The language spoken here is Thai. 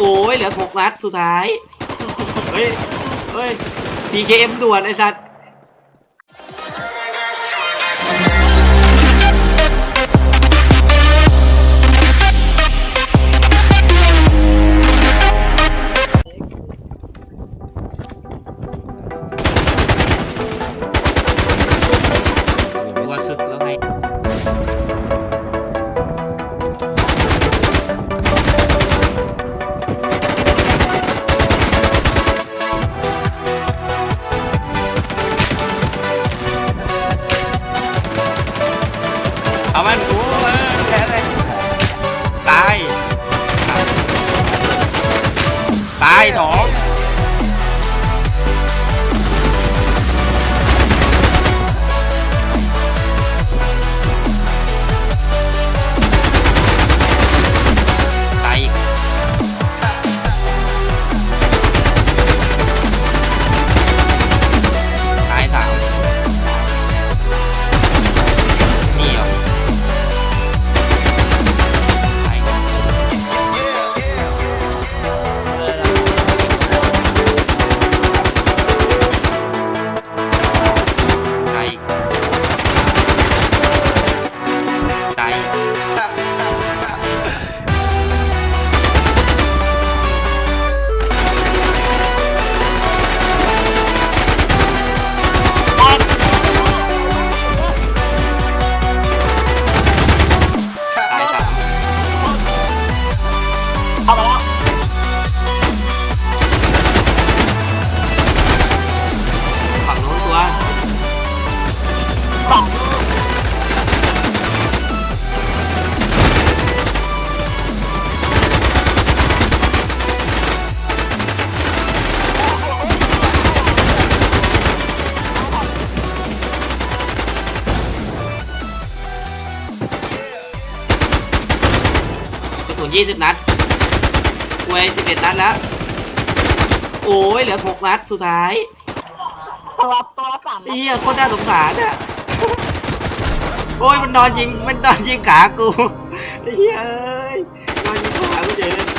โอ้ยเหลือหกนัดสุดท้าย เฮ้ย เฮ้ย PKM ด่วนไอ้สัตว์ เสุนยี่สิบนัดเวยสิบเอ็ดนัดแล้ว โอ้ยเหลือหกนัดสุดท้ายตัวตัวละสามไอ้เหี้ยโคตรน่าสงสารอะโอ้ยมันนอนยิงมันนอนยิงขากูไอ้เหี้ยเอ้ยนอนยิงขากูเฉยเลย